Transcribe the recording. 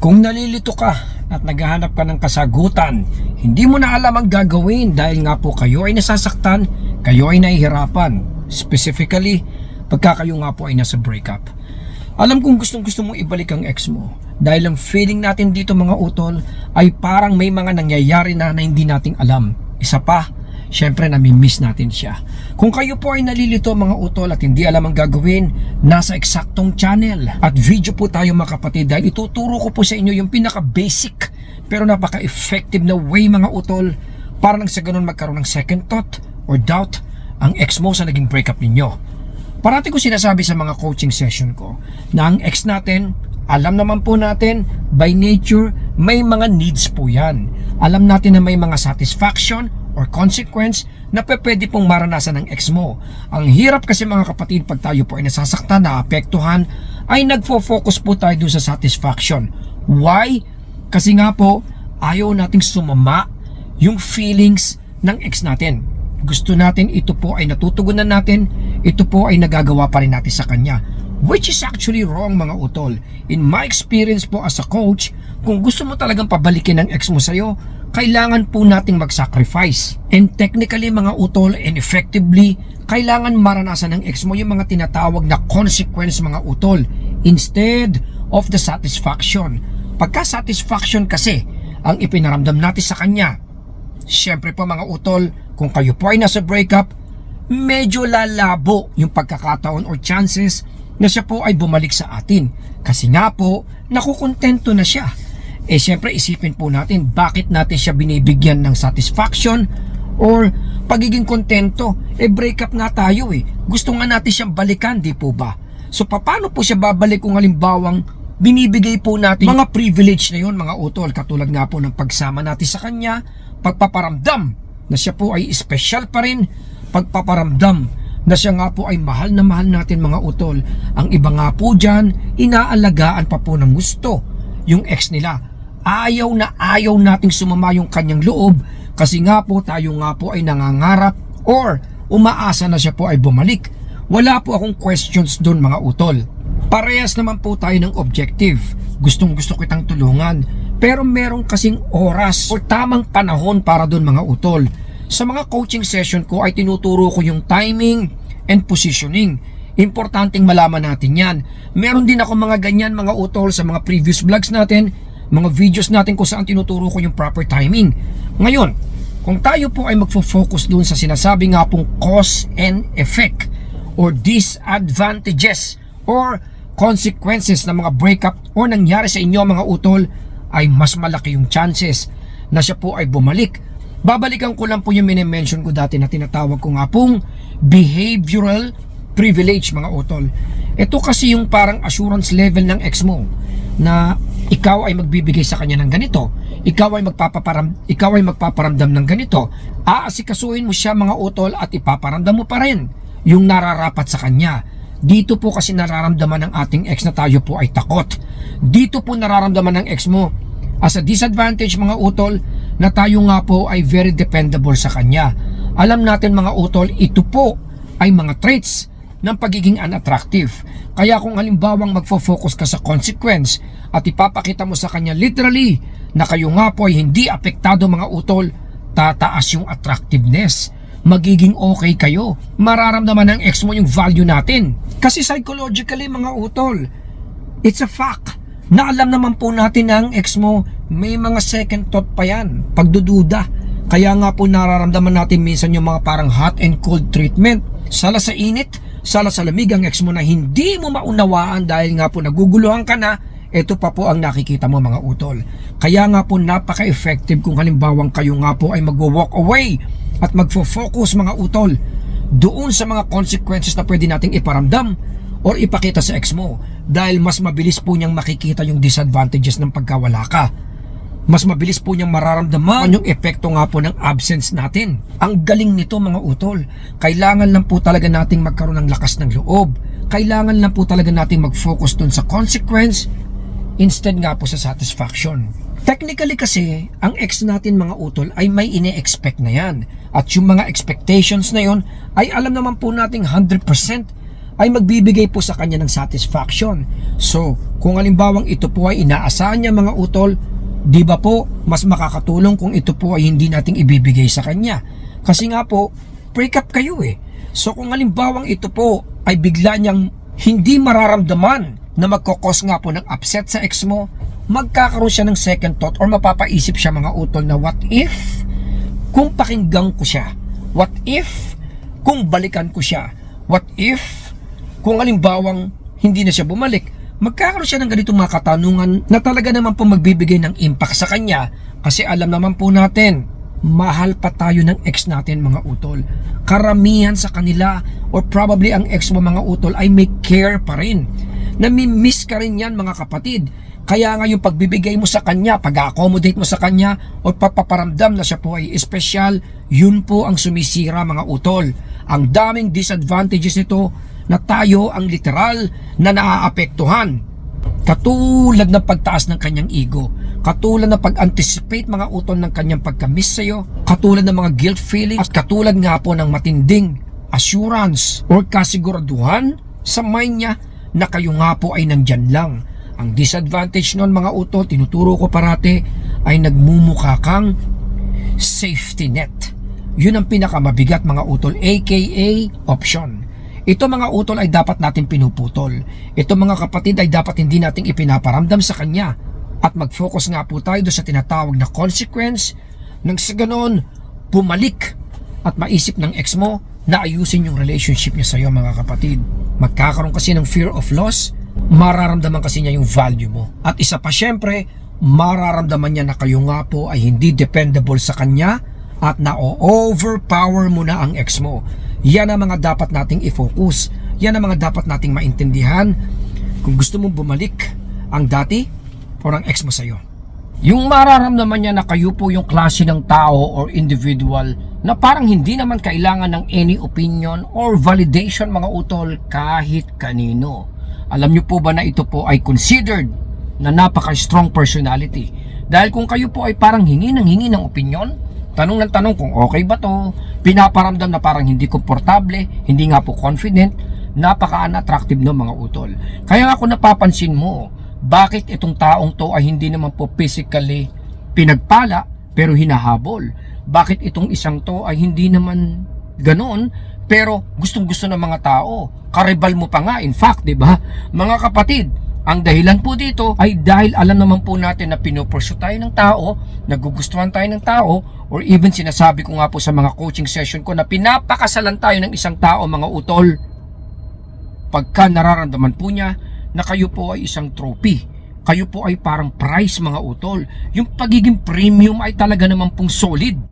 Kung nalilito ka at naghahanap ka ng kasagutan, hindi mo na alam ang gagawin dahil nga po kayo ay nasasaktan, kayo ay nahihirapan. Specifically, pagka kayo nga po ay nasa breakup. Alam kong gustong gusto mong ibalik ang ex mo dahil ang feeling natin dito mga utol ay parang may mga nangyayari na na hindi nating alam. Isa pa, syempre nami-miss natin siya. Kung kayo po ay nalilito mga utol at hindi alam ang gagawin, nasa eksaktong channel at video po tayo mga kapatid dahil ituturo ko po sa inyo yung pinaka-basic pero napaka-effective na way mga utol para nang sa ganun magkaroon ng second thought or doubt ang ex mo sa naging breakup ninyo. Parati ko sinasabi sa mga coaching session ko na ang ex natin, alam naman po natin, by nature, may mga needs po yan. Alam natin na may mga satisfaction or consequence na pwede pong maranasan ng ex mo. Ang hirap kasi mga kapatid pag tayo po ay nasasaktan, naapektuhan, ay nagfo-focus po tayo dun sa satisfaction. Why? Kasi nga po, ayaw nating sumama yung feelings ng ex natin. Gusto natin ito po ay natutugunan natin, ito po ay nagagawa pa rin natin sa kanya. Which is actually wrong mga utol. In my experience po as a coach, kung gusto mo talagang pabalikin ang ex mo sa'yo, kailangan po nating mag-sacrifice. And technically mga utol and effectively, kailangan maranasan ng ex mo yung mga tinatawag na consequence mga utol instead of the satisfaction. Pagka satisfaction kasi ang ipinaramdam natin sa kanya, Siyempre po mga utol, kung kayo po ay nasa breakup, medyo lalabo yung pagkakataon or chances na siya po ay bumalik sa atin. Kasi nga po, nakukontento na siya. Eh siyempre isipin po natin bakit natin siya binibigyan ng satisfaction or pagiging kontento. Eh breakup nga tayo eh. Gusto nga natin siyang balikan, di po ba? So paano po siya babalik kung halimbawang binibigay po natin mga privilege na yun mga utol katulad nga po ng pagsama natin sa kanya pagpaparamdam na siya po ay special pa rin pagpaparamdam na siya nga po ay mahal na mahal natin mga utol ang iba nga po dyan inaalagaan pa po ng gusto yung ex nila ayaw na ayaw nating sumama yung kanyang loob kasi nga po tayo nga po ay nangangarap or umaasa na siya po ay bumalik wala po akong questions doon mga utol Parehas naman po tayo ng objective. Gustong gusto kitang tulungan. Pero meron kasing oras o tamang panahon para doon mga utol. Sa mga coaching session ko ay tinuturo ko yung timing and positioning. Importanteng malaman natin yan. Meron din ako mga ganyan mga utol sa mga previous vlogs natin, mga videos natin kung saan tinuturo ko yung proper timing. Ngayon, kung tayo po ay magfo-focus doon sa sinasabi nga pong cause and effect or disadvantages or consequences ng mga breakup o nangyari sa inyo mga utol ay mas malaki yung chances na siya po ay bumalik. Babalikan ko lang po yung minimension ko dati na tinatawag ko nga pong behavioral privilege mga utol. Ito kasi yung parang assurance level ng ex mo na ikaw ay magbibigay sa kanya ng ganito. Ikaw ay magpapaparam ikaw ay magpaparamdam ng ganito. Aasikasuhin mo siya mga utol at ipaparamdam mo pa rin yung nararapat sa kanya. Dito po kasi nararamdaman ng ating ex na tayo po ay takot. Dito po nararamdaman ng ex mo as a disadvantage mga utol na tayo nga po ay very dependable sa kanya. Alam natin mga utol, ito po ay mga traits ng pagiging unattractive. Kaya kung halimbawang magfo-focus ka sa consequence at ipapakita mo sa kanya literally na kayo nga po ay hindi apektado mga utol, tataas yung attractiveness magiging okay kayo. Mararamdaman ng ex mo yung value natin. Kasi psychologically mga utol, it's a fact na alam naman po natin na ang ex mo may mga second thought pa yan, pagdududa. Kaya nga po nararamdaman natin minsan yung mga parang hot and cold treatment. Sala sa init, sala sa lamig ang ex mo na hindi mo maunawaan dahil nga po naguguluhan ka na ito pa po ang nakikita mo mga utol. Kaya nga po napaka-effective kung halimbawang kayo nga po ay magwo-walk away at magfo-focus mga utol doon sa mga consequences na pwede nating iparamdam or ipakita sa ex mo dahil mas mabilis po niyang makikita yung disadvantages ng pagkawala ka. Mas mabilis po niyang mararamdaman yung epekto nga po ng absence natin. Ang galing nito mga utol. Kailangan lang po talaga nating magkaroon ng lakas ng loob. Kailangan lang po talaga nating mag-focus dun sa consequence instead nga po sa satisfaction. Technically kasi, ang ex natin mga utol ay may ine-expect na yan. At yung mga expectations na yon ay alam naman po nating 100% ay magbibigay po sa kanya ng satisfaction. So, kung halimbawang ito po ay inaasahan niya mga utol, di ba po mas makakatulong kung ito po ay hindi nating ibibigay sa kanya. Kasi nga po, break up kayo eh. So kung halimbawang ito po ay bigla niyang hindi mararamdaman na magkokos nga po ng upset sa ex mo, magkakaroon siya ng second thought or mapapaisip siya mga utol na what if kung pakinggan ko siya? What if kung balikan ko siya? What if kung halimbawang hindi na siya bumalik? Magkakaroon siya ng ganitong mga katanungan na talaga naman po magbibigay ng impact sa kanya kasi alam naman po natin mahal pa tayo ng ex natin mga utol. Karamihan sa kanila or probably ang ex mo mga utol ay may care pa rin. Nami-miss ka rin yan mga kapatid. Kaya nga yung pagbibigay mo sa kanya, pag-accommodate mo sa kanya o papaparamdam na siya po ay espesyal, yun po ang sumisira mga utol. Ang daming disadvantages nito na tayo ang literal na naaapektuhan. Katulad ng pagtaas ng kanyang ego, katulad ng pag-anticipate mga utol ng kanyang pagkamiss sa'yo, katulad ng mga guilt feelings, at katulad nga po ng matinding assurance or kasiguraduhan sa mind niya na kayo nga po ay nandyan lang. Ang disadvantage nun mga utol, tinuturo ko parate, ay nagmumukha kang safety net. Yun ang pinakamabigat mga utol, aka option. Ito mga utol ay dapat natin pinuputol. Ito mga kapatid ay dapat hindi nating ipinaparamdam sa kanya. At mag-focus nga po tayo sa tinatawag na consequence nang sa ganon, bumalik at maisip ng ex mo na ayusin yung relationship niya sa iyo mga kapatid. Magkakaroon kasi ng fear of loss, mararamdaman kasi niya yung value mo. At isa pa syempre, mararamdaman niya na kayo nga po ay hindi dependable sa kanya at na-overpower mo na ang ex mo. Yan ang mga dapat nating i-focus. Yan ang mga dapat nating maintindihan kung gusto mong bumalik ang dati o ang ex mo sa'yo. Yung mararamdaman niya na kayo po yung klase ng tao or individual na parang hindi naman kailangan ng any opinion or validation mga utol kahit kanino. Alam niyo po ba na ito po ay considered na napaka-strong personality? Dahil kung kayo po ay parang hingi ng hingi ng opinion, tanong ng tanong kung okay ba to, pinaparamdam na parang hindi komportable, hindi nga po confident, napaka-unattractive no mga utol. Kaya ako napapansin mo, bakit itong taong to ay hindi naman po physically pinagpala pero hinahabol? Bakit itong isang to ay hindi naman ganoon pero gustong gusto ng mga tao? Karibal mo pa nga in fact, 'di ba? Mga kapatid, ang dahilan po dito ay dahil alam naman po natin na pinupursue tayo ng tao, nagugustuhan tayo ng tao, or even sinasabi ko nga po sa mga coaching session ko na pinapakasalan tayo ng isang tao mga utol. Pagka nararamdaman po niya na kayo po ay isang trophy, kayo po ay parang prize mga utol. Yung pagiging premium ay talaga naman pong solid.